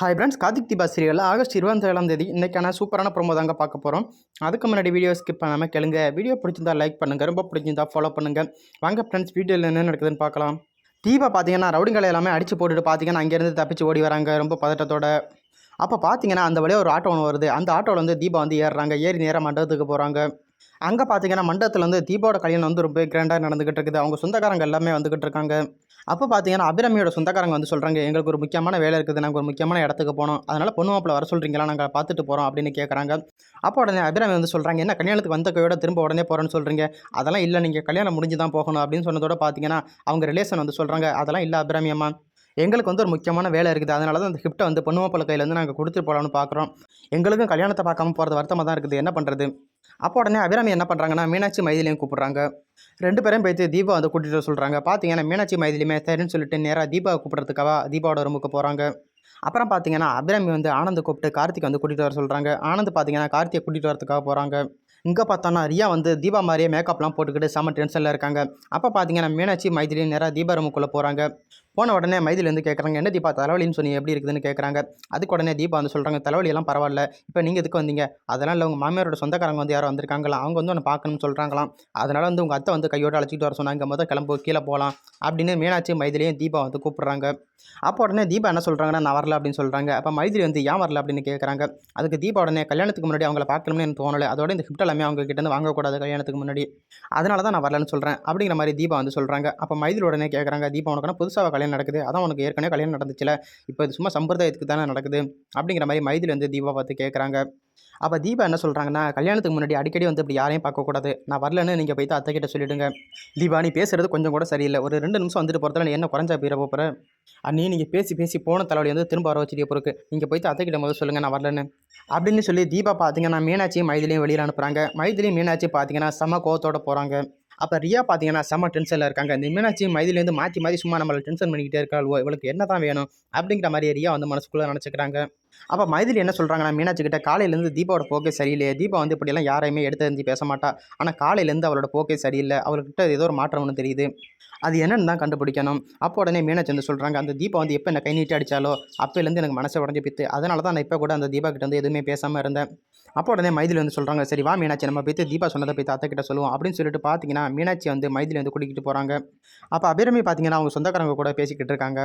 Hi friends Karthik Deepa சீரியலில் August இருபத்தேழாம் தேதி இன்றைக்கான சூப்பரான ப்ரோமோ தாங்க பார்க்க போகிறோம் அதுக்கு முன்னாடி வீடியோ ஸ்கிப் பண்ணாமல் கேளுங்க. வீடியோ பிடிச்சிருந்தா லைக் பண்ணுங்கள் ரொம்ப பிடிச்சிருந்தா ஃபாலோ பண்ணுங்கள் வாங்க ஃப்ரெண்ட்ஸ் வீடியோவில் என்ன நடக்குதுன்னு பார்க்கலாம். தீபா பார்த்தீங்கன்னா ரவுடிங்களை எல்லாமே அடிச்சு போட்டுட்டு பார்த்தீங்கன்னா அங்கேருந்து தப்பிச்சு ஓடி வராங்க. ரொம்ப பதட்டத்தோட. அப்போ பார்த்தீங்கன்னா அந்த வழியாக ஒரு ஆட்டோ ஒன்று வருது. அந்த ஆட்டோவில் வந்து தீபா வந்து ஏறுறாங்க. ஏறி நேராக மண்டபத்துக்கு போகிறாங்க அங்கே பார்த்தீங்கன்னா மண்டபத்தில் வந்து தீபாவோட கல்யாணம் வந்து ரொம்ப கிராண்டாக நடந்துகிட்டு இருக்குது. அவங்க சொந்தக்காரங்க எல்லாமே வந்துகிட்டு இருக்காங்க. அப்போ பார்த்தீங்கன்னா அபிராமியோட சொந்தக்காரங்க வந்து சொல்கிறாங்க எங்களுக்கு ஒரு முக்கியமான வேலை இருக்குது. நாங்கள் ஒரு முக்கியமான இடத்துக்கு போனோம். அதனால் பொண்ணு மாப்பிள்ள வர சொல்கிறீங்களா நாங்கள் பார்த்துட்டு போகிறோம் அப்படின்னு கேட்குறாங்க அப்போ உடனே அபிராமி வந்து சொல்கிறாங்க என்ன கல்யாணத்துக்கு வந்த கையோட திரும்ப உடனே போகிறேன்னு சொல்கிறீங்க அதெல்லாம் இல்லை. நீங்கள் கல்யாணம் முடிஞ்சு தான் போகணும் அப்படின்னு சொன்னதோட பார்த்தீங்கன்னா அவங்க ரிலேஷன் வந்து சொல்கிறாங்க அதெல்லாம் இல்லை அபிராமியம்மா எங்களுக்கு வந்து ஒரு முக்கியமான வேலை இருக்குது. அதனால தான் அந்த கிஃப்ட்டை வந்து பொண்ணு மாப்பிள்ள கையில் வந்து நாங்கள் கொடுத்துட்டு போகலான்னு பார்க்குறோம் எங்களுக்கும் கல்யாணத்தை பார்க்காம போகிறது வருத்தமாக தான் இருக்குது. என்ன பண்ணுறது அப்போ உடனே அபிராமி என்ன பண்ணுறாங்கன்னா மீனாட்சி மைதிலையும் கூப்பிட்றாங்க. ரெண்டு பேரும் போயிட்டு தீபா வந்து கூட்டிகிட்டு வர சொல்கிறாங்க பார்த்தீங்கன்னா மீனாட்சி மைதிலியுமே சரின்னு சொல்லிட்டு நேராக தீபாவை கூப்பிட்றதுக்காக தீபாவோட ரூமுக்கு போகிறாங்க அப்புறம் பார்த்தீங்கன்னா அபிராமி வந்து ஆனந்த் கூப்பிட்டு கார்த்திக் வந்து கூட்டிகிட்டு வர சொல்கிறாங்க ஆனந்த் பார்த்தீங்கன்னா கார்த்திகை கூட்டிகிட்டு வரதுக்காக போகிறாங்க இங்கே பார்த்தோன்னா ரியா வந்து தீபா மாதிரியே மேக்கப்லாம் போட்டுக்கிட்டு செம்ம டென்ஷனில் இருக்காங்க. அப்போ பார்த்தீங்கன்னா மீனாட்சி மைதிலி நேராக தீபா ரூமுக்குள்ளே போகிறாங்க போன உடனே மைதில் வந்து கேட்குறாங்க என்ன தீபா தலைவலின்னு சொன்னி எப்படி இருக்குதுன்னு கேட்குறாங்க அதுக்கு உடனே தீபா வந்து சொல்கிறாங்க தலைவலியெல்லாம் பரவாயில்ல. இப்போ நீங்கள் எதுக்கு வந்தீங்க? அதெல்லாம் இல்லை உங்கள் மாமியாரோட சொந்தக்காரங்க வந்து யாரும் வந்திருக்காங்களா? அவங்க வந்து உன்னை பார்க்கணும்னு சொல்கிறாங்களாம் அதனால் வந்து உங்கள் அத்தை வந்து கையோடு அழைச்சிட்டு வர சொன்னாங்க மொதல் கிளம்பு கீழே போகலாம் அப்படின்னு மீனாட்சி மைதிலையும் தீபா வந்து கூப்பிட்றாங்க. அப்போ உடனே தீபா என்ன சொல்கிறாங்கன்னா நான் வரல அப்படின்னு சொல்கிறாங்க அப்போ மைதிலி வந்து ஏன் வரல? அப்படின்னு கேட்குறாங்க அதுக்கு தீபா உடனே கல்யாணத்துக்கு முன்னாடி அவங்கள பார்க்கணும்னு எனக்கு தோணலை. அதோட இந்த கிஃப்ட் எல்லாமே அவங்க கிட்டேருந்து வாங்கக்கூடாது கல்யாணத்துக்கு முன்னாடி. அதனால தான் நான் வரலன்னு சொல்கிறேன் அப்படிங்கிற மாதிரி தீபா வந்து சொல்கிறாங்க அப்போ மைதில் உடனே கேட்குறாங்க தீபா உனக்கு புதுசாக கல்யாணம் நடக்குது. அதான் உனக்கு ஏற்கனவே கல்யாணம் நடந்துச்சுல. இப்போ இது சும்மா சம்பிரதாயத்துக்கு தானே நடக்குது. அப்படிங்கிற மாதிரி மைதில் வந்து தீபா பார்த்து கேட்குறாங்க அப்போ தீபா என்ன சொல்கிறாங்கன்னா கல்யாணத்துக்கு முன்னாடி அடிக்கடி வந்து இப்படி யாரையும் பார்க்கக்கூடாது நான் வரலன்னு நீங்கள் போய்த்து அத்தைக்கிட்ட சொல்லிவிடுங்க தீபா நீ பேசுகிறது கொஞ்சம் கூட சரியில்லை. ஒரு ரெண்டு நிமிஷம் வந்துட்டு போகிறதுல நீ என்ன குறைஞ்சா போயிட போகிற அண்ணே நீங்கள் பேசி பேசி போன தலைவலி வந்து திரும்ப வர வச்சுட்டு பொறுக்கு. நீங்கள் போய்த்து அத்தைக்கிட்ட முதல்ல சொல்லுங்கள் நான் வரலன்னு. அப்படின்னு சொல்லி தீபா பார்த்தீங்கன்னா மீனாட்சியும் மைதிலையும் வெளியில் அனுப்புகிறாங்க மைதிலையும் மீனாட்சி பார்த்தீங்கன்னா செம கோவத்தோடு போகிறாங்க அப்போ ரியா பார்த்தீங்கன்னா செம்ம டென்ஷனில் இருக்காங்க. இந்த மீனாட்சி மைதிலேருந்து மாற்றி மாற்றி சும்மா நம்மளை டென்ஷன் பண்ணிக்கிட்டே இருக்காள். இவளுக்கு என்ன தான் வேணும்? அப்படிங்கிற மாதிரி ரியா வந்து மனசுக்குள்ளே நினச்சிக்கிறாங்க. அப்போ மைதிலி என்ன சொல்கிறாங்கன்னா மீனாட்சி கிட்ட காலையிலேருந்து தீபாவோட போக்கே சரியில்லையே. தீபா வந்து இப்படியெல்லாம் யாரையுமே எடுத்து பேச மாட்டா. ஆனால் காலையிலேருந்து அவளோட போக்கே சரியில்லை. அவள்கிட்ட ஏதோ ஒரு மாற்றம் ஒன்று தெரியுது. அது என்னன்னு தான் கண்டுபிடிக்கணும். அப்போ உடனே மீனாட்சி வந்து சொல்கிறாங்க அந்த தீபா வந்து எப்போ என்ன கை நீட்டி அடித்தாலோ அப்போலேருந்து எனக்கு மனசை உடஞ்சி பித்து. அதனால தான் நான் இப்போ கூட அந்த தீபா கிட்ட வந்து எதுவுமே பேசாமல் இருந்தேன். அப்போ உடனே மைதிலி வந்து சொல்கிறாங்க சரி வா மீனாட்சி நம்ம போய்த்து தீபா சொன்னதை போய் அத்தை கிட்ட சொல்லுவோம் அப்படின்னு சொல்லிட்டு பார்த்தீங்கன்னா மீனாட்சி வந்து மைதிலி வந்து கூட்டிகிட்டு போகிறாங்க அப்போ அபிரமி பார்த்தீங்கன்னா அவங்க சொந்தக்காரங்க கூட பேசிக்கிட்டு இருக்காங்க.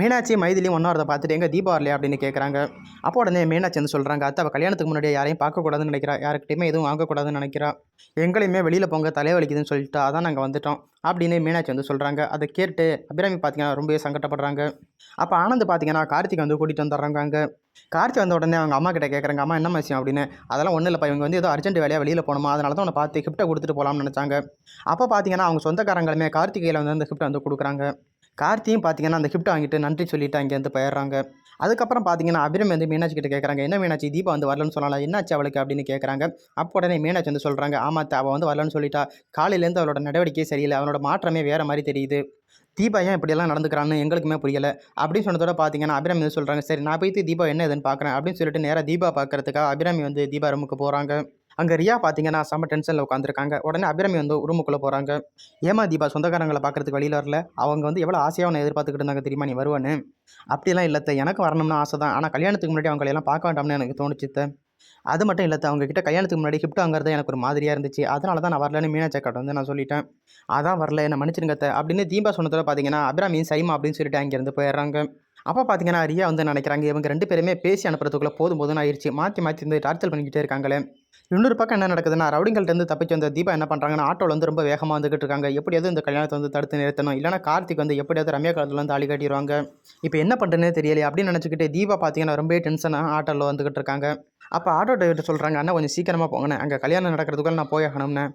மீனாட்சி மைதிலியும் ஒன்றா பார்த்துட்டு எங்கே தீபா வரலையா? அப்படின்னு கேட்குறாங்க அப்போ உடனே மீனாட்சி வந்து சொல்கிறாங்க அத்தை அவள் கல்யாணத்துக்கு முன்னாடியே யாரையும் பார்க்கக்கூடாதுன்னு நினைக்கிறா. யாருக்கிட்டையுமே எதுவும் வாங்கக்கூடாதுன்னு நினைக்கிறா. எங்களையுமே வெளியில் போங்க தலைவலிக்குதுன்னு சொல்லிட்டு அதான் நாங்கள் வந்துட்டோம். அப்படின்னு மீனாட்சி வந்து சொல்கிறாங்க அதை கேட்டு அபிராமி பார்த்தீங்கன்னா ரொம்பவே சங்கடப்படுறாங்க. அப்போ ஆனந்த் பார்த்தீங்கன்னா கார்த்திக் வந்து கூட்டிகிட்டு வந்துடுறாங்க அங்கே. கார்த்தி வந்த உடனே அவங்க அம்மா கிட்ட கேட்குறாங்க அம்மா என்ன விஷயம்? அப்படின்னு. அதெல்லாம் ஒன்றும் இல்லைப்பா இவங்க வந்து ஏதோ அர்ஜென்ட் வேலையாக வெளியில் போகணுமா? அதனால தான் உன்னை பார்த்து கிஃப்ட்டை கொடுத்துட்டு போகலாம்னு நினச்சாங்க. அப்போ பார்த்தீங்கன்னா அவங்க சொந்தக்காரங்களுமே கார்த்திகையில் வந்து அந்த கிஃப்ட்டை வந்து கொடுக்குறாங்க. கார்த்தியும் பார்த்தீங்கன்னா அந்த கிஃப்ட் வாங்கிட்டு நன்றி சொல்லிவிட்டு அங்கேருந்து போயிடுறாங்க. அதுக்கப்புறம் பார்த்தீங்கன்னா அபிரம் வந்து மீனாட்சி கிட்ட கேட்குறாங்க என்ன மீனாட்சி தீபா வந்து வரலன்னு சொல்லலாம் என்னாச்சு அவளுக்கு அப்படின்னு கேட்குறாங்க அப்போ உடனே மீனாட்சி வந்து சொல்கிறாங்க ஆமாம் அவள் வந்து வரலன்னு சொல்லிட்டா. காலையிலேருந்து அவளோட நடவடிக்கை சரியில்லை. அவனோட மாற்றமே வேறு மாதிரி தெரியுது. தீபா ஏன் இப்படியெல்லாம் நடந்துக்கிறான்னு எங்களுக்குமே புரியலை. அப்படின்னு சொன்னதோட பார்த்தீங்கன்னா அபிராமி வந்து சொல்கிறாங்க சரி நான் போய்த்து தீபா என்ன இதுன்னு பார்க்குறேன் அப்படின்னு சொல்லிட்டு நேராக தீபா பார்க்குறதுக்காக அபிராமி வந்து தீபா ரூமுக்கு போகிறாங்க அங்கே ரியா பார்த்தீங்கன்னா செம்ம டென்ஷனில் உட்காந்துருக்காங்க உடனே அபிராமி வந்து ரூமுக்குள்ளே போகிறாங்க ஏமா தீபா சொந்தக்காரங்களை பார்க்கறதுக்கு வெளியில் வரல? அவங்க வந்து எவ்வளோ ஆசையாக அவனை எதிர்பார்த்துக்கிட்டு இருந்தாங்க தெரியுமா? நீ வருவான்னு. அப்படிலாம் இல்லத்த எனக்கு வரணும்னு ஆசை தான். ஆனால் கல்யாணத்துக்கு முன்னாடி அவங்களை எல்லாம் பார்க்க வேண்டாம்னு எனக்கு தோணுச்சுத்த அது மட்டும் இல்லத்த அவங்க கிட்ட கல்யாணத்துக்கு முன்னாடி கிஃப்ட் வாங்குறது எனக்கு ஒரு மாதிரியாக இருந்துச்சு. அதனால தான் நான் வரலன்னு மீனாட்சி வந்து நான் சொல்லிட்டேன். அதான் வரல. என்ன மன்னிச்சிருங்கத்த அப்படின்னு தீபா சொன்னதில் பார்த்தீங்கன்னா அபிராமி சைமா அப்படின்னு சொல்லிட்டு அங்கேருந்து போயிடுறாங்க. அப்போ பார்த்தீங்கன்னா ரியா வந்து நினைக்கிறாங்க இவங்க ரெண்டு பேருமே பேசி அனுப்புறதுக்குள்ளே போதும் போதும்னு ஆயிடுச்சு. மாற்றி மாற்றி வந்து டார்ச்சல் பண்ணிக்கிட்டே இருக்காங்களே. இன்னொரு பக்கம் என்ன நடக்குதுன்னா ரவுடிங்கள்ட்டேருந்து தப்பிச்சு வந்த தீபா என்ன பண்ணுறாங்கன்னா ஆட்டோவில் வந்து ரொம்ப வேகமாக வந்துகிட்டு இருக்காங்க. எப்படியாவது இந்த கல்யாணத்தை வந்து தடுத்து நிறுத்தணும். இல்லைனா கார்த்திக் வந்து எப்படியாவது ரம்யா காலத்தில் வந்து ஆளி கட்டிடுவாங்க. இப்போ என்ன பண்ணுறதுனே தெரியலையே அப்படின்னு நினச்சிக்கிட்டு தீபா பார்த்தீங்கன்னா ரொம்பவே டென்ஷனாக ஆட்டோவில் வந்துகிட்டு இருக்காங்க. அப்போ ஆட்டோ டிரைவர் சொல்கிறாங்க அண்ணா கொஞ்சம் சீக்கிரமாக போங்கண்ணே. அங்கே கல்யாணம் நடக்கிறதுக்குள்ள நான் போயாகணும்னு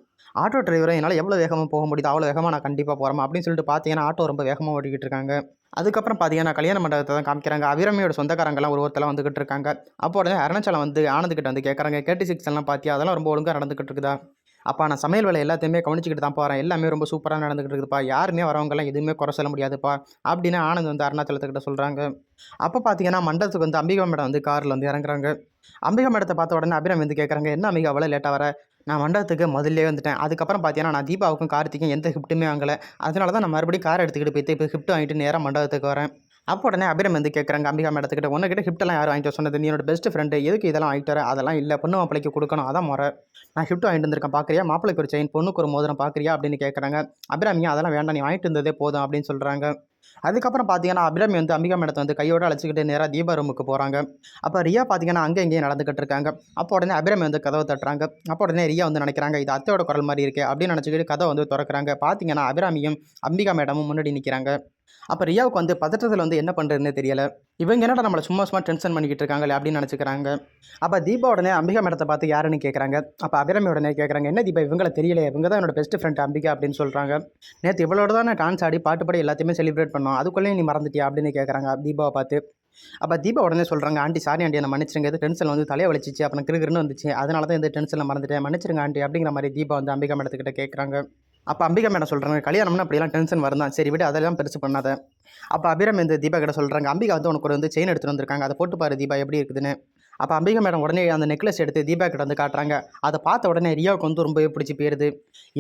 ஆட்டோ டிரைவரை என்னால் எவ்வளோ வேகமாக போக முடியுது அவ்வளோ வேகமாக நான் கண்டிப்பாக போகிறேன் அப்படின்னு சொல்லிட்டு பார்த்தீங்கன்னா ஆட்டோ ரொம்ப வேகமாக ஓட்டிக்கிட்டு இருக்காங்க. அதுக்கப்புறம் பார்த்தீங்கன்னா கல்யாண மண்டபத்தை தான் காமிக்கிறாங்க. அபிரமியோட சொந்தக்காரங்கெல்லாம் ஒரு ஒருத்தலாம் வந்துக்கிட்டு இருக்காங்க. அப்போ உடனே அருணாச்சலம் வந்து ஆனந்துக்கிட்ட வந்து கேட்குறாங்க கேட்டி சிக்ஸ் எல்லாம் பார்த்தியா அதெல்லாம் ரொம்ப ஒழுங்காக நடந்துக்கிட்டு இருக்குதா? அப்போ நான் சமையல் வேலை எல்லாத்தையுமே கவனிச்சிக்கிட்டு தான் போகிறேன் எல்லாமே ரொம்ப சூப்பராக நடந்துக்கிட்டு இருக்குதுப்பா. யாருமே வரவங்கலாம் எதுவுமே குறை சொல்ல முடியாதுப்பா. அப்படின்னு ஆனந்த் வந்து அருணாச்சலத்துக்கிட்ட சொல்கிறாங்க அப்போ பார்த்தீங்கன்னா மண்டபத்துக்கு வந்து அம்பிகா மேடம் வந்து காரில் வந்து இறங்குறாங்க. அம்பிகா மேடத்தை பார்த்த உடனே அபிராம் வந்து கேட்குறாங்க என்ன அம்பிகா அவ்வளோ லேட்டாக வர? நான் மண்டபத்துக்கு முதல்லே வந்துட்டேன். அதுக்கப்புறம் பார்த்தீங்கன்னா நான் தீபாவுக்கும் கார்த்திக்கும் எந்த கிஃப்ட்டுமே வாங்கலை. அதனால தான் நான் மறுபடியும் கார் எடுத்துக்கிட்டு போயிட்டு இப்போ கிஃப்ட் வாங்கிட்டு நேராக மண்டபத்துக்கு வரேன். அப்போ உடனே அபிரம் வந்து கேட்குறாங்க அம்பிகா மேடத்துக்கிட்ட உன்னகிட்ட ஹிஃப்ட்டெல்லாம் யாரும் வாங்கிட்டு சொன்னது? நீ என்னோட பெஸ்ட் ஃப்ரெண்டு எதுக்கு இதெல்லாம் வாங்கிட்டு வர? அதெல்லாம் இல்லை. பொண்ணு மாப்பிளைக்கு கொடுக்கணும். அதான் முறை. நான் ஹிஃப்ட்டு வாங்கிட்டு வந்திருக்கேன். பார்க்குறியா மாப்பிளைக்கு ஒரு செயின் பொண்ணுக்கு ஒரு மோதிரம் பார்க்குறியா அப்படின்னு கேட்குறாங்க அபிராமி அதெல்லாம் வேண்டாம். நீ வாங்கிட்டு இருந்ததே போதும். அப்படின்னு சொல்கிறாங்க அதுக்கப்புறம் பார்த்தீங்கன்னா அபிராமி வந்து அம்பிகா மேடத்தை வந்து கையோட அழைச்சிக்கிட்டு நேராக தீபா ரூமுக்கு போகிறாங்க அப்போ ரியா பார்த்தீங்கன்னா அங்கே இங்கேயும் நடந்துக்கிட்டு இருக்காங்க. அப்போ உடனே அபிராமி வந்து கதவை தட்டுறாங்க. அப்போ உடனே ரியா வந்து நினைக்கிறாங்க இது அத்தையோட குரல் மாதிரி இருக்குது அப்படின்னு நினச்சிக்கிட்டு கதை வந்து திறக்கிறாங்க. பார்த்தீங்கன்னா அபிராமியும் அம்பிகா மேடமும் முன்னாடி நிற்கிறாங்க அப்போ ரியாவுக்கு வந்து பதற்றத்தில் வந்து என்ன பண்ணுறதுன்னு தெரியல. இவங்க என்னடா நம்மளை சும்மா சும்மா டென்ஷன் பண்ணிக்கிட்டு இருக்காங்களே அப்படின்னு நினச்சிக்கிறாங்க. அப்போ தீபா உடனே அம்பிகா மேடத்தை பார்த்து யாருன்னு கேட்குறாங்க அப்போ அபிராமி உடனே கேட்குறாங்க என்ன தீபா இவங்களை தெரியல இவங்க தான் என்னோட பெஸ்ட் ஃப்ரெண்ட் அம்பிகா அப்படின்னு சொல்கிறாங்க நேற்று இவளோட தான் நான் டான்ஸ் ஆடி பாட்டு பாடி எல்லாத்தையுமே செலிப்ரேட் பண்ணோம். அதுக்குள்ளேயும் நீ மறந்துட்டியா அப்படின்னு கேட்குறாங்க தீபாவை பார்த்து. அப்போ தீபா உடனே சொல்கிறாங்க ஆண்டி சாரி ஆண்டி என்ன மன்னிச்சிருங்க. இது டென்ஷன் வந்து தலையை வலிச்சிச்சு அப்புறம் கிருகிருன்னு வந்துச்சு. அதனால தான் இந்த டென்ஷனில் மறந்துட்டேன். மன்னிச்சிருங்க ஆண்டி அப்படிங்கிற மாதிரி தீபா வந்து அம்பிகா மேடத்துக்கிட்ட கேட்குறாங்க அப்போ அம்பிகா மேடம் சொல்கிறாங்க கல்யாணம்னா அப்படிலாம் டென்ஷன் வரும் தான் சரி விட அதெல்லாம் பெருசு பண்ணாத. அப்போ அபிராம் இந்த தீபா கிட்ட சொல்கிறாங்க அம்பிகா வந்து உனக்கு ஒரு வந்து செயின் எடுத்துகிட்டு வந்திருக்காங்க அதை போட்டு பாரு தீபா எப்படி இருக்குதுன்னு. அப்போ அம்பிகா மேடம் உடனே அந்த நெக்லஸ் எடுத்து தீபா கிட்ட வந்து காட்டுறாங்க. அதை பார்த்த உடனே ரியாவுக்கு வந்து ரொம்பவே பிடிச்சி போயிருது.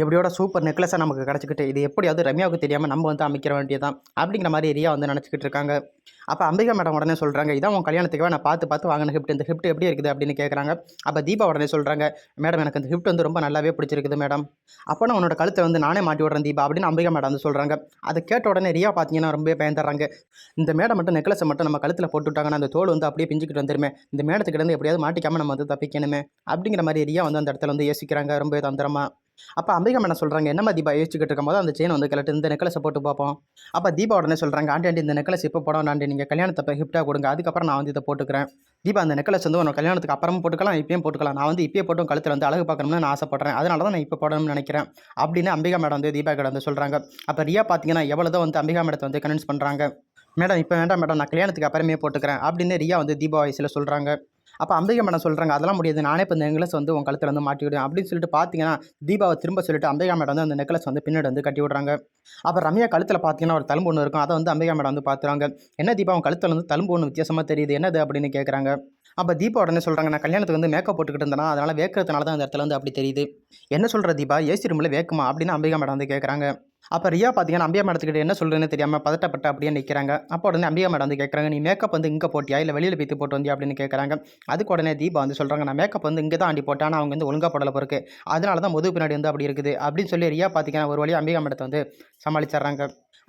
எப்படியோட சூப்பர் நெக்லஸாக நமக்கு கிடச்சிக்கிட்டு இது எப்படியாவது ரம்யாவுக்கு தெரியாமல் நம்ம வந்து அமைக்கிற வேண்டியதான் அப்படிங்கிற மாதிரி ரியா வந்து நினச்சிக்கிட்டு இருக்காங்க. அப்போ அம்பிகா மேடம் உடனே சொல்கிறாங்க இதான் உன் கல்யாணத்துக்கு நான் பார்த்து பார்த்து வாங்கின ஹிஃப்ட் இந்த கிஃப்ட் எப்படி இருக்குது? அப்படின்னு கேட்குறாங்க அப்போ தீபா உடனே சொல்கிறாங்க மேடம் எனக்கு இந்த கிஃப்ட் வந்து ரொம்ப நல்லாவே பிடிச்சிருக்குது மேடம். அப்போ நான் உன்னோட கழுத்தை வந்து நானே மாட்டி விட்றேன் தீபா அப்படின்னு அம்பிகா மேடம் வந்து சொல்கிறாங்க அதை கேட்ட உடனே ரியா பார்த்தீங்கன்னா ரொம்ப பயந்துடுறாங்க. இந்த மேடம் மட்டும் நெக்லஸை மட்டும் நம்ம கழுத்தில் போட்டு விட்டாங்கன்னா அந்த தோல் வந்து அப்படியே பிஞ்சுக்கிட்டு வந்துருமே. இந்த மேடத்துக்கிட்ட இருந்து எப்படியாவது மாட்டிக்காமல் நம்ம வந்து தப்பிக்கணுமே. அப்படிங்கிற மாதிரி ரியா வந்து அந்த இடத்துல வந்து யோசிக்கிறாங்க ரொம்ப தந்திரமாக அப்போ அம்பிகா மேடம் சொல்கிறாங்க என்னம்மா தீபா யோசிச்சுக்கிட்டு இருக்கும்போது அந்த செயின் வந்து கிளட்டு இந்த நெக்லஸை போட்டு பார்ப்போம். அப்போ தீபா உடனே சொல்கிறாங்க ஆண்டி ஆண்டி இந்த நெக்லஸ் இப்போ போடணும். ஆண்டி நீங்கள் கல்யாணத்தை கிஃப்ட்டாக கொடுங்க. அதுக்கப்புறம் நான் வந்து இதை போட்டுக்கிறேன். தீபா அந்த நெக்லஸ் வந்து உனக்கு கல்யாணத்துக்கு அப்புறமும் போட்டுக்கலாம் இப்பயும் போட்டுக்கலாம். நான் வந்து இப்பயே போட்டும் கழுத்தில் வந்து அழகு பார்க்கணும்னு நான் ஆசைப்படுறேன். அதனால தான் நான் இப்போ போடணும்னு நினைக்கிறேன். அப்படின்னு அம்பிகா மேடம் வந்து தீபா கிட்ட வந்து சொல்கிறாங்க அப்போ ரியா பார்த்தீங்கன்னா எவ்வளோ வந்து அம்பிகா மேடத்தை வந்து கன்வின்ஸ் பண்ணுறாங்க மேடம் இப்போ வேண்டாம் மேடம். நான் கல்யாணத்துக்கு அப்புறமே போட்டுக்கிறேன். அப்படின்னு ரியா வந்து தீபா வயசில் சொல்கிறாங்க அப்போ அம்பிகை மேடம் சொல்கிறாங்க அதெல்லாம் முடியாது. நானே இப்போ இந்த நெக்லஸ் வந்து உங்கள் கழுத்தில் வந்து மாட்டி விடுவேன் அப்படின்னு சொல்லிட்டு பார்த்தீங்கன்னா தீபாவை திரும்ப சொல்லிட்டு அம்பிகா மேடம் வந்து அந்த நெக்லஸ் வந்து பின்னாடி வந்து கட்டி விடுறாங்க. அப்போ ரம்யா கழுத்தில் பார்த்தீங்கன்னா ஒரு தழும்பு ஒன்று இருக்கும். அதை வந்து அம்பிகா மேடம் வந்து பார்த்துறாங்க என்ன தீபா உன் கழுத்தில் வந்து தழும்பு ஒன்று வித்தியாசமாக தெரியுது. என்னது? அப்படின்னு கேட்குறாங்க அப்போ தீபா உடனே சொல்கிறாங்க நான் கல்யாணத்துக்கு வந்து மேக்கப் போட்டுக்கிட்டு இருந்தேனா அதனால் வேக்கிறதுனால தான் அந்த இடத்துல வந்து அப்படி தெரியுது. என்ன சொல்கிற தீபா? ஏசி ரூமில் வேக்குமா? அப்படின்னு அம்பிகா மேடம் வந்து கேட்குறாங்க அப்போ ரியா பார்த்தீங்கன்னா அம்பியா மேடத்துக்கிட்ட என்ன சொல்கிறேன்னு தெரியாமல் பதட்டப்பட்ட அப்படியே நிற்கிறாங்க அப்போ உடனே அம்பியா மேடம் வந்து கேட்குறாங்க நீ மேக்கப் வந்து இங்கே போட்டியா? இல்லை வெளியில் போய்த்து போட்டு வந்தியா? அப்படின்னு கேட்குறாங்க அதுக்கு உடனே தீபா வந்து சொல்கிறாங்க நான் மேக்கப் வந்து இங்கே தான் ஆண்டி போட்டேன். ஆனால் அவங்க வந்து ஒழுங்காக போடல பொறுக்கு. அதனால தான் முதுகு பின்னாடி வந்து அப்படி இருக்குது. அப்படின்னு சொல்லி ரியா பார்த்தீங்கன்னா ஒரு வழி அம்பிகா மேடத்தை வந்து சமாளிச்சிடுறாங்க.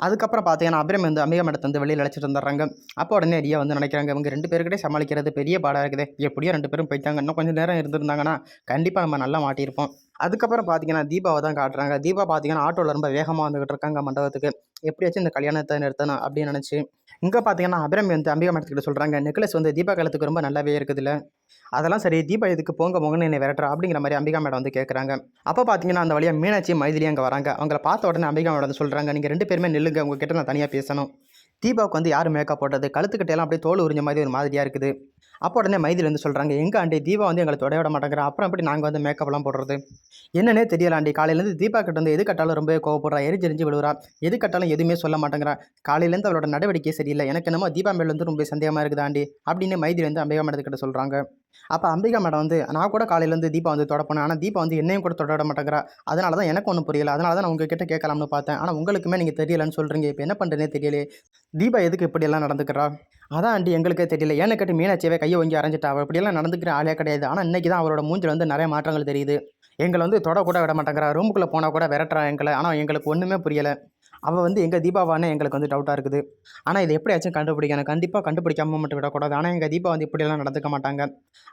அதுக்கப்புறம் பார்த்தீங்கன்னா அபிரம் வந்து அம்பிகா மேடத்தை வந்து வெளியில் அழைச்சிட்டு வந்துடுறாங்க. அப்போ உடனே ரியா வந்து நினைக்கிறாங்க இவங்க ரெண்டு பேருக்கிட்டே சமாளிக்கிறது பெரிய பாடாக இருக்குது. எப்படியோ ரெண்டு பேரும் போயிட்டாங்க. இன்னும் கொஞ்சம் நேரம் இருந்திருந்தாங்கன்னா கண்டிப்பாக நம்ம நல்லா மாட்டியிருப்போம். அதுக்கப்புறம் பார்த்தீங்கன்னா தீபாவை தான் காட்டுறாங்க. தீபா பார்த்தீங்கன்னா ஆட்டோவில் ரொம்ப வேகமாக வந்துகிட்டு இருக்காங்க மண்டபத்துக்கு. எப்படியாச்சும் இந்த கல்யாணத்தை நிறுத்தணும் அப்படின்னு நினச்சி இங்கே பார்த்தீங்கன்னா அபிரம் வந்து அம்பிகா மேடத்துக்கிட்ட சொல்கிறாங்க நெக்லஸ் வந்து தீபா காலத்துக்கு ரொம்ப நல்லாவே இருக்குதுல்ல. அதெல்லாம் சரி தீபா இதுக்கு போங்க போங்கன்னு என்னை விரட்டுறா? அப்படிங்கிற மாதிரி அம்பிகா மேடம் வந்து கேட்குறாங்க அப்போ பார்த்தீங்கன்னா அந்த வழியாக மீனாட்சி மைதிலி அங்கே வராங்க. அவங்கள பார்த்த உடனே அம்பிகா மேடம் வந்து சொல்கிறாங்க நீங்கள் ரெண்டு பேருமே நில்லுங்க உங்ககிட்ட நான் தனியாக பேசணும். தீபாவுக்கு வந்து யார் மேக்கப் போட்டது? கழுத்துக்கிட்டெல்லாம் அப்படியே தோல் உறிஞ்ச மாதிரி ஒரு மாதிரியாக இருக்குது. அப்போ உடனே மைதில் வந்து சொல்கிறாங்க எங்கள் ஆண்டி? தீபா வந்து எங்களை தொடைய விட மாட்டேங்கிறா. அப்புறம் எப்படி நாங்கள் வந்து மேக்கப்லாம் போடுறது? என்னன்னே தெரியல ஆண்டி. காலையிலேருந்து தீபா கிட்ட வந்து எது கட்டாலும் ரொம்ப கோவப்படுறா. எரிஞ்சு எரிஞ்சு விழுறா எது கட்டாலும் எதுவுமே சொல்ல மாட்டேங்கிறா. காலையிலேருந்து அவளோட நடவடிக்கை சரியில்லை. எனக்கு என்னமோ தீபா மேல வந்து ரொம்ப சந்தேகமாக இருக்குது ஆண்டி. அப்படின்னு மைதில் வந்து அம்பிகா மேடத்துக்கிட்ட சொல்கிறாங்க அப்போ அம்பிகா மேடம் வந்து நான் கூட காலையிலேருந்து தீபா வந்து தொடப்போனேன் ஆனால் தீபா வந்து என்னையும் கூட தொட விட மாட்டேங்கிறா. அதனால தான் எனக்கு ஒன்றும் புரியல. அதனால தான் நான் உங்ககிட்ட கேட்கலாம்னு பார்த்தேன். ஆனால் உங்களுக்குமே நீங்கள் தெரியலன்னு சொல்கிறீங்க இப்போ என்ன பண்ணுறேனே தெரியல தீபா எதுக்கு இப்படியெல்லாம் நடந்துக்கிறா? அதான் ஆண்டி எங்களுக்கே தெரியல. ஏன்னு கேட்டு மீனாட்சியவே கையை வாங்கி அரைஞ்சிட்டா. அப்படியெல்லாம் நடந்துக்கிற ஆளே கிடையாது. ஆனால் இன்றைக்கி தான் அவரோட மூஞ்சில் வந்து நிறைய மாற்றங்கள் தெரியுது. எங்களை வந்து தொட கூட விட மாட்டேங்கிறா. ரூமுக்குள்ளே போனால் கூட விரட்டுறா எங்களை. ஆனால் எங்களுக்கு ஒன்றுமே புரியலை. அவள் வந்து எங்கள் தீபாவானே எங்களுக்கு வந்து டவுட்டாக இருக்குது. ஆனால் இதை எப்படியாச்சும் கண்டுபிடிக்கணும். கண்டிப்பாக கண்டுபிடிக்காம மட்டும் விடக்கூடாது. ஆனால் எங்கள் தீபா வந்து இப்படியெல்லாம் நடந்துக்க மாட்டாங்க.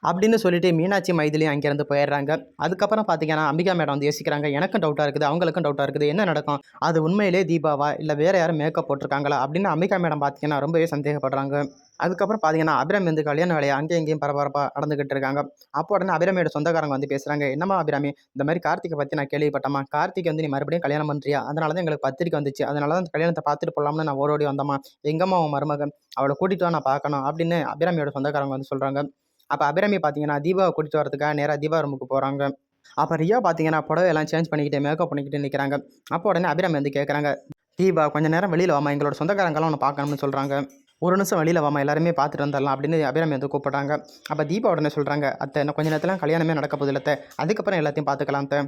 அப்படின்னு சொல்லிட்டு மீனாட்சி மைதிலையும் அங்கேருந்து போயிடுறாங்க. அதுக்கப்புறம் பார்த்தீங்கன்னா அம்பிகா மேடம் வந்து யோசிக்கிறாங்க எனக்கும் டவுட்டாக இருக்குது அவங்களுக்கும் டவுட்டாக இருக்குது என்ன நடக்கும்? அது உண்மையிலே தீபாவா? இல்லை வேறு யாரும் மேக்கப் போட்டிருக்காங்களா? அப்படின்னு அம்பிகா மேடம் பார்த்தீங்கன்னா ரொம்பவே சந்தேகப்படுறாங்க. அதுக்கப்புறம் பார்த்தீங்கன்னா அபிராமி வந்து கல்யாண வேலையை அங்கேயும் இங்கேயும் பரபரப்பாக நடந்துகிட்டு இருக்காங்க. அப்போ உடனே அபிராமியோட சொந்தக்காரங்க வந்து பேசுகிறாங்க என்னம்மா அபிராமி இந்த மாதிரி கார்த்திகை பற்றி நான் கேள்விப்பட்டம்மா. கார்த்திகை வந்து நீ மறுபடியும் கல்யாணம் பண்ணுறியா அதனால தான் எங்களுக்கு பத்திரிக்கை வந்துச்சு. அதனால தான் அந்த கல்யாணத்தை பார்த்துட்டு போகலாம்னு நான் ஓடோடி வந்தம்மா. எங்கம்மா உன் மருமகன்? அவளை கூட்டிகிட்டு நான் பார்க்கணும். அப்படின்னு அபிராமியோட சொந்தக்காரங்க வந்து சொல்கிறாங்க அப்போ அபிராமி பார்த்தீங்கன்னா தீபாவை கூட்டிட்டு வரதுக்காக நேராக தீபா ரூமுக்கு போகிறாங்க அப்போ ரியா பார்த்தீங்கன்னா புடவை எல்லாம் சேஞ்ச் பண்ணிக்கிட்டு மேக்கப் பண்ணிக்கிட்டு நிற்கிறாங்க அப்போ உடனே அபிராமி வந்து கேட்குறாங்க தீபா கொஞ்சம் நேரம் வெளியில் வாமா எங்களோட சொந்தக்காரங்களாம் ஒன்று பார்க்கணும்னு சொல்கிறாங்க ஒரு நிமிஷம் வெளியில் வாமா எல்லாருமே பார்த்துட்டு வந்துடலாம் அப்படின்னு அபிராமி வந்து கூப்பிட்றாங்க. அப்போ தீபா உடனே சொல்கிறாங்க அத்தை இன்னும் கொஞ்ச நேரத்தில் கல்யாணமே நடக்க போதில்ல அத்தை. அதுக்கப்புறம் எல்லாத்தையும் பார்த்துக்கலாம் அத்தை.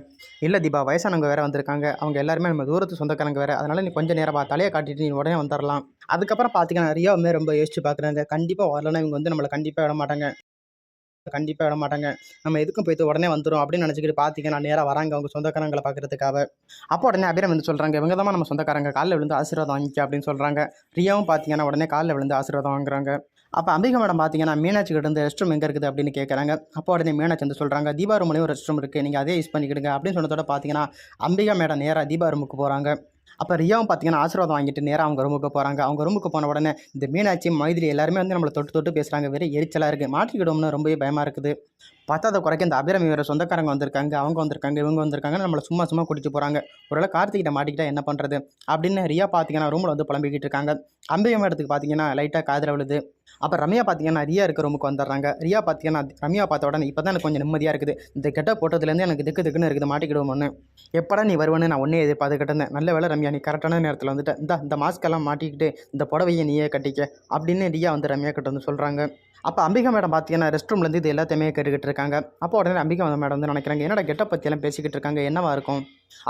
இல்லை தீபா வயசானவங்க வேறு வந்திருக்காங்க. அவங்க எல்லாருமே நம்ம தூரத்து சொந்தக்காரங்க வேறு. அதனால் நீ கொஞ்சம் நேரம் தலையை காட்டிட்டு நீ உடனே வந்துடலாம். அதுக்கப்புறம் பார்த்தீங்கன்னா நிறையாவுமே ரொம்ப யோசிச்சு பார்க்குறாங்க கண்டிப்பாக வரலன்னா இவங்க வந்து நம்மளை கண்டிப்பாக விட மாட்டாங்க. கண்டிப்பாக விட மாட்டாங்க. நம்ம எதுக்கும் போய்த்து உடனே வந்துடும் அப்படின்னு நினச்சிக்கிட்டு பார்த்தீங்கன்னா நேராக வராங்க அவங்க சொந்தக்காரங்களை பார்க்குறதுக்காக அப்போ உடனே அபிரம் வந்து சொல்கிறாங்க இவங்க தான் நம்ம சொந்தக்காரங்க காலில் விழுந்து ஆசீர்வாதம் வாங்கிக்க அப்படின்னு சொல்கிறாங்க ரியாவும் பார்த்தீங்கன்னா உடனே காலில் விழுந்து ஆசீர்வாதம் வாங்குறாங்க. அப்போ அம்பிகா மேடம் பார்த்தீங்கன்னா மீனாட்சி கிட்ட இருந்து ரெஸ்ட் ரூம் எங்கே இருக்குது? அப்படின்னு கேட்குறாங்க அப்போ உடனே மீனாட்சி வந்து சொல்கிறாங்க தீபா ரூம்லேயும் ரெஸ்ட் ரூம் இருக்குது நீங்கள் அதே யூஸ் பண்ணிக்கிடுங்க அப்படின்னு சொன்னதோட பார்த்தீங்கன்னா அம்பிகா மேடம் நேராக தீபா ரூமுக்கு போகிறாங்க அப்போ ரியாவும் பார்த்தீங்கன்னா ஆசீர்வாதம் வாங்கிட்டு நேராக அவங்க ரூமுக்கு போகிறாங்க அவங்க ரூமுக்கு போன உடனே இந்த மீனாட்சி மைதிலி எல்லாருமே வந்து நம்மளை தொட்டு தொட்டு பேசுகிறாங்க வெறும் எரிச்சலாக இருக்குது மாட்டிக்கிடுவோம்னு ரொம்பவே பயமாக இருக்குது. பத்தாத குறைக்க இந்த அபிராமி வேறு சொந்தக்காரங்க வந்திருக்காங்க அவங்க வந்திருக்காங்க இவங்க வந்திருக்காங்க நம்மளை சும்மா சும்மா கூட்டிட்டு போகிறாங்க ஒருவேளை கார்த்திகிட்ட மாட்டிக்கிட்டா என்ன பண்ணுறது அப்படின்னு ரியா பார்த்தீங்கன்னா ரூமில் வந்து புலம்பிக்கிட்டு இருக்காங்க. அம்பையம் இடத்துக்கு பார்த்தீங்கன்னா லைட்டாக காதில் விழுது. அப்போ ரம்யா பார்த்தீங்கன்னா ரியா இருக்க ரூமுக்கு வந்துடுறாங்க. ரியா பார்த்தீங்கன்னா ரம்யா பார்த்த உடனே இப்போ தான் எனக்கு கொஞ்சம் நிம்மதியாக இருக்குது. இந்த கெட்ட போட்டதுலேருந்து எனக்கு திக்கு திக்குன்னு இருக்குது மாட்டிக்கிடுவோம்னு. எப்படா நீ வருவேன்னு நான் ஒன்றே எதிர்பார்த்துக்கிட்டு இருந்தேன். நல்ல வேலை ரம்யா நீ கரெக்டான நேரத்தில் வந்துட்டு. இந்த இந்த மாஸ்க் எல்லாம் மாட்டிக்கிட்டு இந்த புடவையை நீயே கட்டிக்க அப்படின்னு ரியா வந்து ரம்யா கிட்ட வந்து சொல்கிறாங்க அப்போ அம்பிகா மேடம் பார்த்தீங்கன்னா ரெஸ்ட் ரூம்லேருந்து இது எல்லாத்தையுமே கேட்டுக்கிட்டு இருக்காங்க. அப்போ உடனே அம்பிகா மேடம் வந்து நினைக்கிறாங்க என்னடா கெட்ட பற்றியெல்லாம் பேசிக்கிட்டு இருக்காங்க? என்னவா இருக்கும்?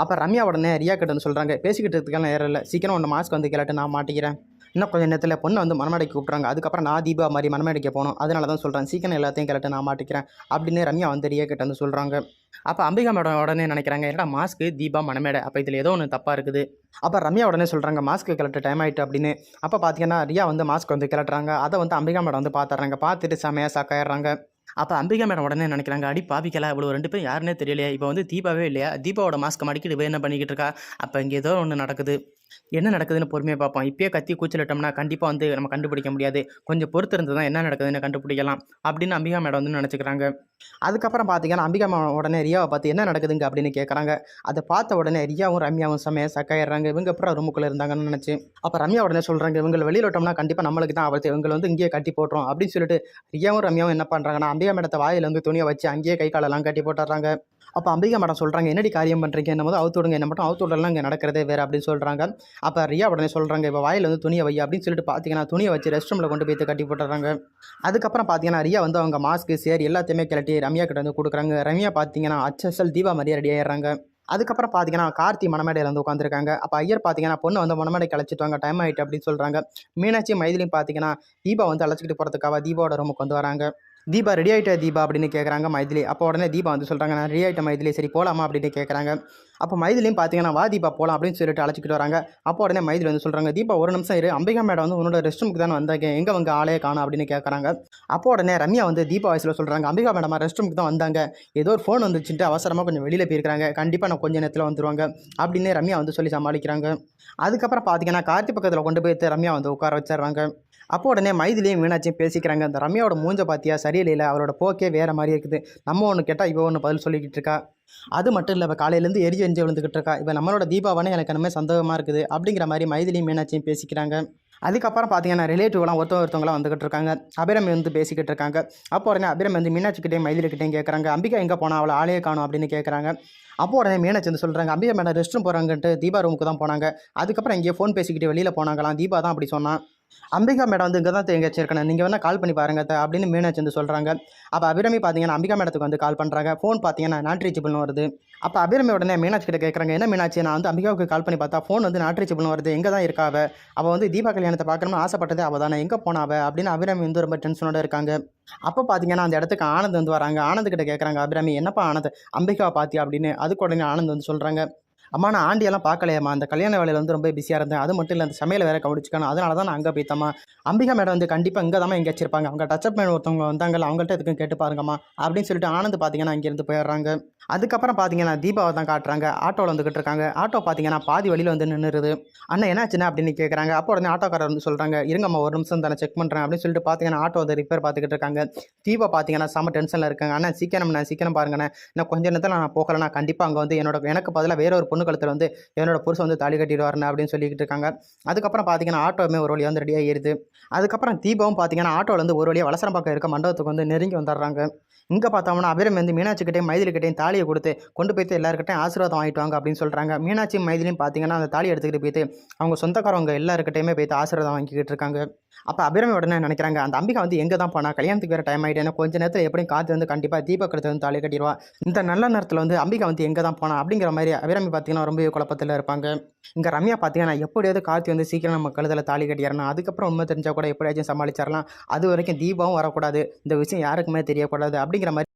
அப்போ ரம்யா உடனே ரியா கிட்ட வந்து சொல்கிறாங்க பேசிக்கிட்டு இருக்கலாம் நேரம் இல்லை. சீக்கிரம் ஒன்று மாஸ்க் வந்து கேளட்டு நான் மாட்டிக்கிறேன். இன்னும் கொஞ்சம் நேரத்தில் பொண்ணை வந்து மனமேடைக்கு கூப்பிட்றாங்க அதுக்கப்புறம் நான் தீபா மாதிரி மனமேடைக்கு போகணும் அதனால தான் சொல்கிறேன் சீக்கிரம் எல்லாத்தையும் கிளட்டு நான் மாட்டிக்கிறேன் அப்படின்னு ரம்யா வந்து ரியா கிட்ட வந்து சொல்கிறாங்க அப்போ அம்பிகா மேடம் உடனே நினைக்கிறாங்க என்னடா மாஸ்க்கு தீபா மனமேடை அப்போ இதில் ஏதோ ஒன்று தப்பாக இருக்குது. அப்போ ரம்யா உடனே சொல்கிறாங்க மாஸ்க்கு கிளட்ட டைம் ஆகிட்டு அப்படின்னு. அப்போ பார்த்தீங்கன்னா ரியா வந்து மாஸ்க் வந்து கிளட்டுறாங்க அதை வந்து அம்பிகா மேடம் வந்து பார்த்துறாங்க பார்த்துட்டு செமையாக சாக்காயிடுறாங்க அப்போ அம்பிகா மேடம் உடனே நினைக்கிறாங்க அடி பாவிக்கலா இவ்வளோ ரெண்டு பேரும் யாருன்னே தெரியலையா? இப்போ வந்து தீபாவே இல்லையா? தீபாவோட மாஸ்க் மடிக்கிட்டு இவ என்ன பண்ணிக்கிட்டு இருக்கா? அப்போ இங்கே ஏதோ ஒன்று நடக்குது. என்ன நடக்குதுன்னு பொறுமையாக பார்ப்போம். இப்பயே கத்தி கூச்சலிட்டோம்னா கண்டிப்பாக வந்து நம்ம கண்டுபிடிக்க முடியாது. கொஞ்சம் பொறுத்து இருந்து தான் என்ன நடக்குதுன்னு கண்டுபிடிக்கலாம் அப்படின்னு அம்பிகா மேடம் வந்து நினச்சிக்கிறாங்க. அதுக்கப்புறம் பார்த்தீங்கன்னா அம்பிகா மேடம் உடனே ரியாவை பார்த்து என்ன நடக்குதுங்க அப்படின்னு கேட்குறாங்க அதை பார்த்த உடனே ரியாவும் ரம்யாவும் செமைய சக்காயிடுறாங்க இவங்க அப்புறம் ரூமுக்குள்ளே இருந்தாங்கன்னு நினச்சி. அப்போ ரம்யா உடனே சொல்கிறாங்க இவங்க வெளியில் விட்டோம்னா கண்டிப்பாக நம்மளுக்கு தான் அவர்த்து இவங்களை வந்து இங்கேயே கட்டி போட்டுரும். அப்படின்னு சொல்லிட்டு ரியாவும் ரம்யாவும் என்ன பண்ணுறாங்கன்னா அம்பிகா மேடத்தை வாயில் வந்து துணியை வச்சு அங்கேயே கை காலெல்லாம் கட்டி போட்டுறாங்க. அப்போ அம்பிகா மேடம் சொல்கிறாங்க என்னடி காரியம் பண்ணுறீங்க என்ன போது அவுத்து விடுங்க என்ன மட்டும் அவுத்து விடலாம் இங்கே நடக்கிறதே வேறு அப்படின்னு சொல்கிறாங்க அப்போ ரியா உடனே சொல்கிறாங்க இப்போ வாயில் வந்து துணியை வை அப்படின்னு சொல்லிட்டு பார்த்தீங்கன்னா துணியை வச்சு ரெஸ்ட் ரூமில் கொண்டு போய் கட்டி போட்டுறாங்க. அதுக்கப்புறம் பார்த்தீங்கன்னா ரியா வந்து அவங்க மாஸ்க்கு சேர் எல்லாத்தையுமே கிளட்டி ரம்யா கிட்ட வந்து கொடுக்குறாங்க. ரம்யா பார்த்தீங்கன்னா அச்சசல் தீபா மாதிரியே ரெடி ஆயிடுறாங்க. அதுக்கப்புறம் பார்த்தீங்கன்னா கார்த்தி மணமேடையில் வந்து உட்காந்துருக்காங்க அப்போ ஐயர் பார்த்தீங்கன்னா பொண்ணு வந்து மணமேடைக்கு அழைச்சிட்டு வாங்க டைம் ஆகிட்டு அப்படின்னு சொல்கிறாங்க மீனாட்சி மைதிலையும் பார்த்தீங்கன்னா தீபா வந்து அழைச்சிக்கிட்டு போகிறதுக்காக தீபாவோட ரூமுக்கு வந்து வராங்க. தீபா ரெடி ஆகிட்டா தீபா அப்படின்னு கேட்குறாங்க மைதிலி. அப்போ உடனே தீபா வந்து சொல்கிறாங்க நான் ரெடி ஆகிட்ட மைதிலி சரி போகலாமா அப்படின்னு கேட்குறாங்க அப்போ மைதிலையும் பார்த்தீங்கன்னா வா தீபா போகலாம் அப்படின்னு சொல்லிட்டு அழைச்சிக்கிட்டு வராங்க. அப்போ உடனே மைதிலி வந்து சொல்கிறாங்க தீபா ஒரு நிமிஷம் இரு. அம்பிகா மேடம் வந்து உன்னோட ரெஸ்ட் ரூமுக்கு தான் வந்தாங்க. எங்கே வந்து ஆளே காணும் அப்படின்னு கேட்குறாங்க அப்போ உடனே ரம்யா வந்து தீபா வயசில் சொல்கிறாங்க அம்பிகா மேடம் ரெஸ்ட் ரூமுக்கு தான் வந்தாங்க. ஏதோ ஒரு ஃபோன் வந்துச்சுட்டு அவசரமாக கொஞ்சம் வெளியில் போயிருக்காங்க கண்டிப்பாக நான் கொஞ்சம் நேரத்தில் வந்துருவாங்க அப்படின்னு ரம்யா வந்து சொல்லி சமாளிக்கிறாங்க. அதுக்கப்புறம் பார்த்தீங்கன்னா கார்த்தி பக்கத்தில் கொண்டு போய் ரம்யா வந்து உட்கார வச்சிடுறாங்க. அப்போ உடனே மைதிலையும் மீனாட்சியும் பேசிக்கிறாங்க. அந்த ரம்யாவோட மூஞ்ச பார்த்தியா சரியில்லை அவரோட போக்கே வேறு மாதிரி இருக்குது. நம்ம ஒன்று கேட்டால் இவன் ஒன்று பதில் சொல்லிக்கிட்டு இருக்கா? அது மட்டும் இல்லை இப்போ காலையிலேருந்து எரிஞ்சு எரிஞ்சு விழுந்துக்கிட்டு இருக்கா. இப்போ நம்மளோட தீபாவளி எனக்கு என்னமே சந்தோகமாக இருக்குது. அப்படிங்கிற மாதிரி மைதிலையும் மீனாட்சியும் பேசிக்கிறாங்க. அதுக்கப்புறம் பார்த்தீங்கன்னா ரிலேட்டிவ்லாம் ஒருத்தவங்க ஒருத்தவங்களாம் வந்துகிட்டு இருக்காங்க. அபிரம் வந்து பேசிக்கிட்டு இருக்காங்க. அப்போ உடனே அபிரம் வந்து மீனாட்சிக்கிட்டே மைதிலிக்கிட்டேயும் கேட்குறாங்க அம்பிகா எங்கே போனால் அவளை ஆளையே காணும் அப்படின்னு கேட்குறாங்க அப்போ உடனே மீனாட்சி வந்து சொல்கிறாங்க அம்பிகா மேடம் ரெஸ்ட் ரூம் போகிறாங்கன்ட்டு தீபா ரூமுக்கு தான் போனாங்க. அதுக்கப்புறம் இங்கே ஃபோன் பேசிக்கிட்டு வெளியில் போனாங்களாம். தீபா தான் அப்படி சொன்னான். அம்பிகா மேடம் வந்து இங்கே தான் எங்கேயாச்சும் இருக்கணும் நீங்கள் வேணால் கால் பண்ணி பாருங்க அப்படின்னு மீனாட்சி வந்து சொல்கிறாங்க அப்போ அபிரமி பார்த்தீங்கன்னா அம்பிகா மேடத்துக்கு வந்து கால் பண்ணுறாங்க ஃபோன் பார்த்தீங்கன்னா நாட் ரீச்சபிள்னு வருது. அப்போ அபிரமி உடனே மீனாட்சி கிட்ட கேட்குறாங்க என்ன மீனாட்சி நான் வந்து அம்பிகாவுக்கு கால் பண்ணி பார்த்தா ஃபோன் வந்து நாட் ரீச்சபிள்னு வருது. எங்கே தான் இருக்காவ அவள் வந்து தீபா கல்யாணத்தை பார்க்கணும்னு ஆசைப்பட்டதே அவள் தானே. எங்கே போனாவ அப்படின்னு அபிரமி வந்து ரொம்ப டென்ஷனோட இருக்காங்க. அப்போ பார்த்தீங்கன்னா அந்த இடத்துக்கு ஆனந்த் வந்து வராங்க. ஆனந்த் கிட்ட கேட்குறாங்க அபிராமி என்னப்பா ஆனந்த்? அம்பிகாவை பார்த்தியா அப்படின்னு. அதுக்கு உடனே ஆனந்த் வந்து சொல்கிறாங்க அம்மா நான் ஆண்டியெல்லாம் பார்க்கலையம்மா. அந்த கல்யாண வேலையில் வந்து ரொம்ப பிஸியாக இருந்தேன். அது மட்டும் இல்லை அந்த சமையல் வேற கவனிச்சுக்கணும். அதனால தான் நான் அங்கே போய்த்தம்மா அம்பிகா மேடம் வந்து கண்டிப்பாக இங்கே தான் எங்கேயாச்சும் இருப்பாங்க. அவங்க டச்சப் மேன் ஒருத்தவங்க வந்தாங்கல்ல அவங்கள்ட்ட எதுக்கும் கேட்டு பாருங்கம்மா அப்படின்னு சொல்லிட்டு ஆனந்த் பார்த்தீங்கன்னா இங்கேருந்து போயிடுறாங்க. அதுக்கப்புறம் பார்த்தீங்கன்னா தீபாவை தான் காட்டுறாங்க. ஆட்டோவில் வந்துக்கிட்டு இருக்காங்க. ஆட்டோ பார்த்தீங்கன்னா பாதி வழியில் வந்து நின்றுருது அண்ணன் என்னாச்சுன்னா அப்படின்னு கேட்குறாங்க அப்போ உடனே ஆட்டோக்காரர் வந்து சொல்கிறாங்க இருங்கம்மா ஒரு நிமிஷம் தானே செக் பண்ணுறேன் அப்படின்னு சொல்லிட்டு பார்த்தீங்கன்னா ஆட்டோ வந்து ரிப்பேர் பார்த்துக்கிட்டு இருக்காங்க. தீபா பார்த்தீங்கன்னா செம்ம டென்ஷனில் இருக்காங்க. அண்ணா சீக்கிரம் நான் சீக்கிரம் பாருங்கண்ணே. நான் கொஞ்ச நேரத்தில் நான் போகலைன்னா கண்டிப்பாக அங்கே வந்து என்னோட எனக்கு பதிலாக வேற ஒரு பொண்ணு பொண்ணு கழுத்தில் வந்து என்னோட புருஷன் வந்து தாலி கட்டிடுவார்னு அப்படின்னு சொல்லிக்கிட்டு இருக்காங்க. அதுக்கப்புறம் பார்த்தீங்கன்னா ஆட்டோவுமே ஒரு வழியாக வந்து ரெடியாக ஏறுது அதுக்கப்புறம் தீபாவும் பார்த்தீங்கன்னா ஆட்டோவில் வந்து ஒரு வழியாக வலசரம் பக்கம் இருக்க மண்டபத்துக்கு வந்து நெருங்கி வந்துடுறாங்க. இங்கே பார்த்தோம்னா அபிரம் வந்து மீனாட்சிக்கிட்டையும் மைதிலிக்கிட்டையும் தாலியை கொடுத்து கொண்டு போய்த்து எல்லாருக்கிட்டையும் ஆசீர்வாதம் வாங்கிட்டு வாங்க அப்படின்னு சொல்கிறாங்க மீனாட்சி மைதிலையும் பார்த்தீங்கன்னா அந்த தாலி எடுத்துக்கிட்டு போய்த்து அவங்க சொந்தக்காரவங்க எல்லாருக்கிட்டையுமே போய்த்து ஆசீர்வாதம் வாங்கிக்கிட்டு இருக்காங்க. அப்போ அபிரமி உடனே நினைக்கிறாங்க? அந்த அம்பிகா வந்து எங்கே தான் போனா? கல்யாணத்துக்கு வேறு டைம் ஆகிட்டு கொஞ்ச நேரத்தில் எப்படியும் காத்து வந்து கண்டிப்பாக தீபக் வந்து தாலி கட்டிடுவா. இந்த நல்ல நேரத்தில் வந்து அம்பிகா வந்து எங்கே தான் போனா? அப்படிங்கிற மாதிரி அபிராமி பார்த்தீங்கன்னா ரொம்ப குழப்பத்தில் இருப்பாங்க. இங்கே ரம்யா பார்த்தீங்கன்னா எப்படியாவது கார்த்தி வந்து சீக்கிரம் நம்ம கழுதில் தாலி கட்டிடணும். அதுக்கப்புறம் உண்மை தெரிஞ்சால் கூட எப்படியாச்சும் சமாளிச்சிடலாம். அது வரைக்கும் தீபாவும் வரக்கூடாது. இந்த விஷயம் யாருக்குமே தெரியக்கூடாது. அப்படிங்கிற மாதிரி